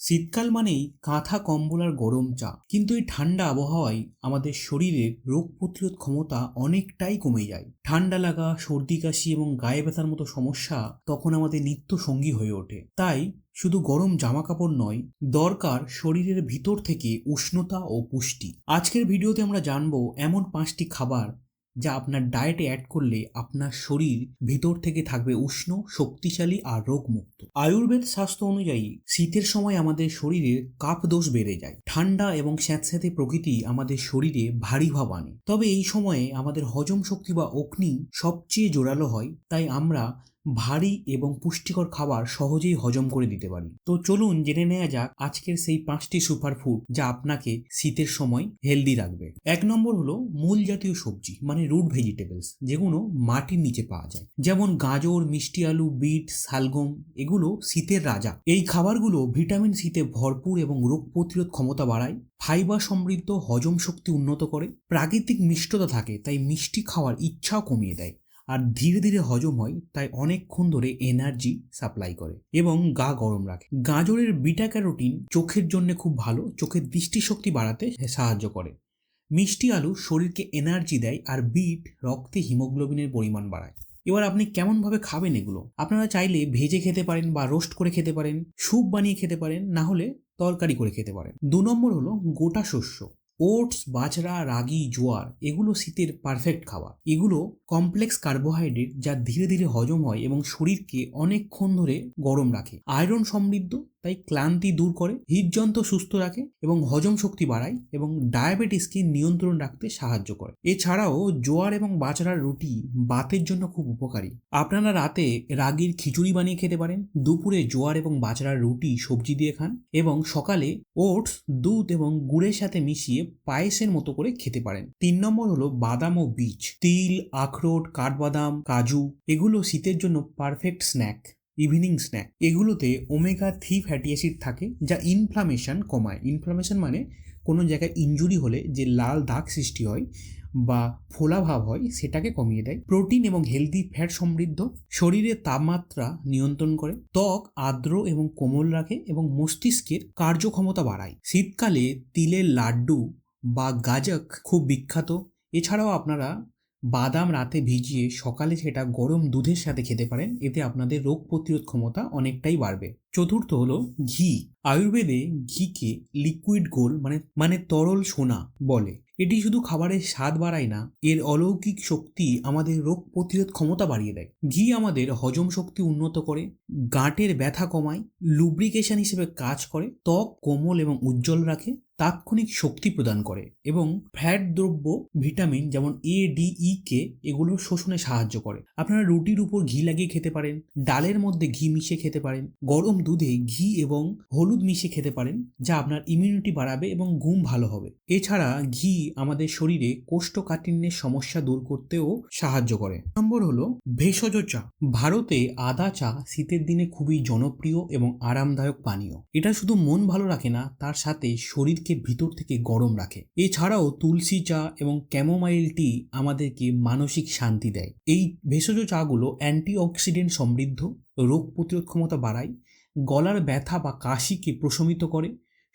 শীতকাল মানেই কাঁথা কম্বল আর গরম চা। কিন্তু এই ঠান্ডা আবহাওয়ায় আমাদের শরীরের রোগ প্রতিরোধ ক্ষমতা অনেকটাই কমে যায়। ঠান্ডা লাগা, সর্দি কাশি এবং গায়ে ব্যথার মতো সমস্যা তখন আমাদের নিত্য সঙ্গী হয়ে ওঠে। তাই শুধু গরম জামা কাপড় নয়, দরকার শরীরের ভিতর থেকে উষ্ণতা ও পুষ্টি। আজকের ভিডিওতে আমরা জানব এমন পাঁচটি খাবার যা আপনার ডায়েটে অ্যাড করলে আপনার শরীর ভেতর থেকে থাকবে উষ্ণ, শক্তিশালী আর রোগমুক্ত। আয়ুর্বেদ স্বাস্থ্য অনুযায়ী শীতের সময় আমাদের শরীরে কাপ দোষ বেড়ে যায়। ঠান্ডা এবং স্যাঁতস্যাঁতে প্রকৃতি আমাদের শরীরে ভারী ভাব আনে। তবে এই সময়ে আমাদের হজম শক্তি বা অগ্নি সবচেয়ে জোরালো হয়, তাই আমরা ভারী এবং পুষ্টিকর খাবার সহজেই হজম করে দিতে পারি। তো চলুন জেনে নেওয়া যাক আজকের সেই পাঁচটি সুপারফুড যা আপনাকে শীতের সময় হেলদি রাখবে। এক নম্বর হলো মূল জাতীয় সবজি মানে রুট ভেজিটেবলস যেগুলো মাটির নিচে পাওয়া যায়। যেমন গাজর, মিষ্টি আলু, বিট, শালগম, এগুলো শীতের রাজা। এই খাবারগুলো ভিটামিন সিতে ভরপুর এবং রোগ প্রতিরোধ ক্ষমতা বাড়ায় ফাইবার সমৃদ্ধ হজম শক্তি উন্নত করে, প্রাকৃতিক মিষ্টতা থাকে, তাই মিষ্টি খাওয়ার ইচ্ছাও কমিয়ে দেয়। আর ধীরে ধীরে হজম হয়, তাই অনেকক্ষণ ধরে এনার্জি সাপ্লাই করে এবং গা গরম রাখে। গাজরের বিটা ক্যারোটিন চোখের জন্য খুব ভালো, চোখের দৃষ্টিশক্তি বাড়াতে সাহায্য করে। মিষ্টি আলু শরীরকে এনার্জি দেয় আর বিট রক্তে হিমোগ্লোবিনের পরিমাণ বাড়ায়। এবার আপনি কেমনভাবে খাবেন এগুলো? আপনারা চাইলে ভেজে খেতে পারেন বা রোস্ট করে খেতে পারেন স্যুপ বানিয়ে খেতে পারেন, না হলে তরকারি করে খেতে পারেন। দু নম্বর হলো গোটা শস্য। ওটস, বাজরা, রাগি, জোয়ার এগুলো শীতের পারফেক্ট খাবার। এগুলো কমপ্লেক্স কার্বোহাইড্রেট যা ধীরে ধীরে হজম হয় এবং শরীরকে অনেকক্ষণ ধরে গরম রাখে। আয়রন সমৃদ্ধ তাই ক্লান্তি দূর করে, হৃদযন্ত্র সুস্থ রাখে এবং হজম শক্তি বাড়ায় এবং ডায়াবেটিসকে নিয়ন্ত্রণ রাখতে সাহায্য করে। এছাড়াও জোয়ার এবং বাজরার রুটি বাতের জন্য খুব উপকারী। আপনারা রাতে রাগির খিচুড়ি বানিয়ে খেতে পারেন, দুপুরে জোয়ার এবং বাজরার রুটি সবজি দিয়ে খান এবং সকালে ওটস, দুধ এবং গুড়ের সাথে মিশিয়ে পায়েসের মতো করে খেতে পারেন। তিন নম্বর হলো বাদাম ও বীজ। তিল, আখরোট, কাঠবাদাম, কাজু, এগুলো শীতের জন্য পারফেক্ট স্ন্যাক ইভিনিং স্ন্যাক এগুলোতে ওমেগা থ্রি ফ্যাটি অ্যাসিড থাকে যা ইনফ্লামেশন কমায়। ইনফ্লামেশন মানে কোনো জায়গায় ইনজুরি হলে যে লাল দাগ সৃষ্টি হয় বা ফোলা ভাব হয় সেটাকে কমিয়ে দেয়। প্রোটিন এবং হেলদি ফ্যাট সমৃদ্ধ, শরীরে তাপমাত্রা নিয়ন্ত্রণ করে, ত্বক আর্দ্র এবং কোমল রাখে এবং মস্তিষ্কের কার্যক্ষমতা বাড়ায়। শীতকালে তিলের লাড্ডু বা গাজক খুব বিখ্যাত। এছাড়াও আপনারা বাদাম রাতে ভিজিয়ে সকালে সেটা গরম দুধের সাথে খেতে পারেন, এতে আপনাদের রোগ প্রতিরোধ ক্ষমতা অনেকটাই বাড়বে। চতুর্থ হলো ঘি। আয়ুর্বেদে ঘিকে লিকুইড গোল মানে মানে তরল সোনা বলে। এটি শুধু খাবারের স্বাদ বাড়ায় না, এর অলৌকিক শক্তি আমাদের রোগ প্রতিরোধ ক্ষমতা বাড়িয়ে দেয়। ঘি আমাদের হজম শক্তি উন্নত করে, গাঁটের ব্যথা কমায় লুব্রিকেশন হিসেবে কাজ করে, ত্বক কোমল এবং উজ্জ্বল রাখে তাৎক্ষণিক শক্তি প্রদান করে এবং ফ্যাট, দ্রব্য, ভিটামিন যেমন এ ডি ই কে এগুলো শোষণে সাহায্য করে। আপনারা রুটির উপর ঘি লাগিয়ে খেতে পারেন, ডালের মধ্যে ঘি মিশিয়ে খেতে পারেন, গরম দুধে ঘি এবং হলুদ মিশিয়ে খেতে পারেন, যা আপনার ইমিউনিটি বাড়াবে এবং ঘুম ভালো হবে। এছাড়া ঘি আমাদের শরীরে কোষ্ঠকাঠিন্যের সমস্যা দূর করতেও সাহায্য করে। নম্বর হলো ভেষজ চা। ভারতে আদা চা শীতের দিনে খুবই জনপ্রিয় এবং আরামদায়ক পানীয়। এটা শুধু মন ভালো রাখে না, তার সাথে শরীরকে ভিতর থেকে গরম রাখে। এছাড়াও তুলসী চা এবং ক্যামোমাইল টি আমাদেরকে মানসিক শান্তি দেয়। এই ভেষজ চাগুলো অ্যান্টিঅক্সিডেন্ট সমৃদ্ধ, রোগ প্রতিরোধ ক্ষমতা বাড়ায়, গলার ব্যথা বা কাশিকে প্রশমিত করে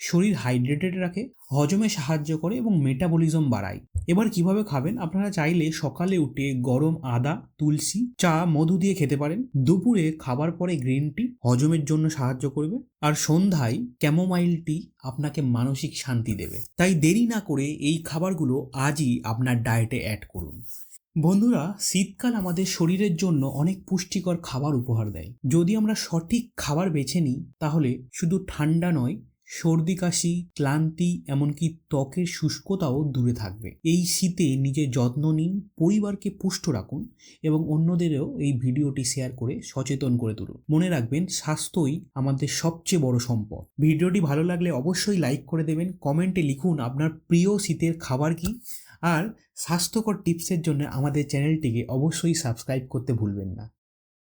শরীর হাইড্রেটেড রাখে, হজমে সাহায্য করে এবং মেটাবলিজম বাড়ায়। এবার কীভাবে খাবেন? আপনারা চাইলে সকালে উঠে গরম আদা, তুলসী, চা, মধু দিয়ে খেতে পারেন। দুপুরে খাবার পরে গ্রিন টি হজমের জন্য সাহায্য করবে। আর সন্ধ্যায় ক্যামোমাইল টি আপনাকে মানসিক শান্তি দেবে। তাই দেরি না করে এই খাবারগুলো আজই আপনার ডায়েটে অ্যাড করুন। বন্ধুরা, শীতকাল আমাদের শরীরের জন্য অনেক পুষ্টিকর খাবার উপহার দেয়। যদি আমরা সঠিক খাবার বেছে নিই, তাহলে শুধু ঠান্ডা নয় সর্দি, কাশি, ক্লান্তি, এমনকি ত্বকের শুষ্কতাও দূরে থাকবে। এই শীতে নিজের যত্ন নিন, পরিবারকে পুষ্ট রাখুন এবং অন্যদেরও এই ভিডিওটি শেয়ার করে সচেতন করে তুলুন। মনে রাখবেন, স্বাস্থ্যই আমাদের সবচেয়ে বড় সম্পদ। ভিডিওটি ভালো লাগলে অবশ্যই লাইক করে দেবেন, কমেন্টে লিখুন আপনার প্রিয় শীতের খাবার কি, আর স্বাস্থ্যকর টিপসের জন্য আমাদের চ্যানেলটিকে অবশ্যই সাবস্ক্রাইব করতে ভুলবেন না।